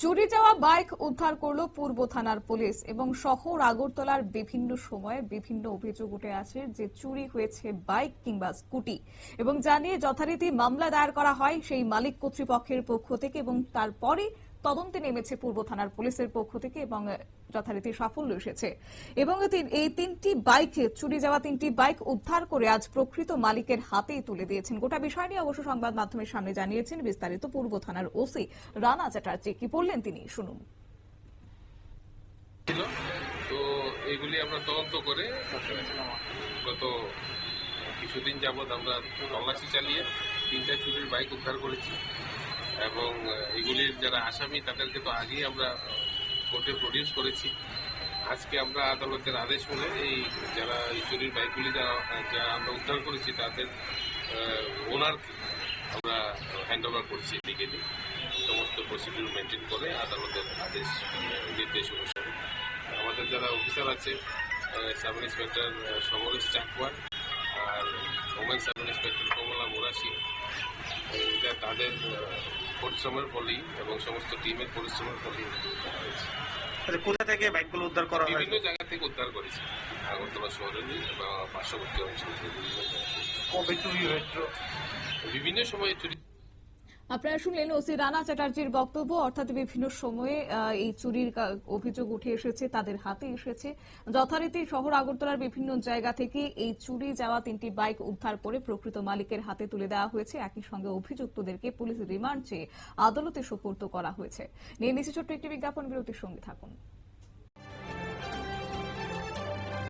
চুরি যাওয়া বাইক উদ্ধার করল পূর্ব থানার পুলিশ এবং শহর আগরতলার বিভিন্ন সময়ে বিভিন্ন অভিযোগ উঠে আসে যে চুরি হয়েছে বাইক কিংবা স্কুটি এবং জানিয়ে যথারীতি মামলা দায়ের করা হয় সেই মালিক কর্তৃপক্ষের পক্ষ থেকে এবং তারপরে তদন্তে নেমেছে পূর্ব থানার পুলিশের পক্ষ থেকে এবং যথারীতি সাফল্য এসেছে। এবং এই তিনটি বাইক চুরি যাওয়া তিনটি বাইক উদ্ধার করে আজ প্রকৃত মালিকের হাতেই তুলে দিয়েছেন। গোটা বিষয় নিয়ে অবশ্য সংবাদ মাধ্যমের সামনে জানিয়েছেন বিস্তারিত পূর্ব থানার ওসি রানা চ্যাটার্জি। কি বললেন তিনি? শুনুন। তো এগুলি আমরা তদন্ত করে গত কিছুদিন যাবৎ আমরা তল্লাশি চালিয়ে তিনটা চুরির বাইক উদ্ধার করেছি। এবং এগুলির যারা আসামি, তাদেরকে তো আগেই আমরা কোর্টে প্রডিউস করেছি। আজকে আমরা আদালতের আদেশ হলে এই যারা এই চুরির বাইকগুলি যারা যা আমরা উদ্ধার করেছি, তাদের ওনারকে আমরা হ্যান্ড ওভার করছি লিগেলি সমস্ত প্রসিডিউর মেনটেন করে আদালতের আদেশ নির্দেশ অনুসারে। আমাদের যারা অফিসার আছে সাব ইন্সপেক্টর সমরেশ চাকওয়ার আর ওমেন সাব ইন্সপেক্টর মোরাশি এটা তাদের পরিশ্রমের ফলেই এবং সমস্ত টিমের পরিশ্রমের ফলেই। আচ্ছা কোথা থেকে বাইকগুলো উদ্ধার করা হয়? বিভিন্ন জায়গা থেকে উদ্ধার করেছে। আগরতলা শহরে বা পার্শ্ববর্তী অঞ্চলে। বিভিন্ন সময়ে চুরি আপনারা শুনলেন ওসি রানা চ্যাটার্জির বক্তব্য। অর্থাৎ বিভিন্ন সময়ে এই চুরির অভিযোগ উঠে এসেছে, তাদের হাতে এসেছে। যথারীতি শহর আগরতলার বিভিন্ন জায়গা থেকে এই চুরি যাওয়া তিনটি বাইক উদ্ধার করে প্রকৃত মালিকের হাতে তুলে দেওয়া হয়েছে। একই সঙ্গে অভিযুক্তদেরকে পুলিশ রিমান্ড চেয়ে আদালতে সুপর্দ করা হয়েছে। নিয়ে নিচে ছোট্ট একটি বিজ্ঞাপন, বিরতির সঙ্গে থাকুন।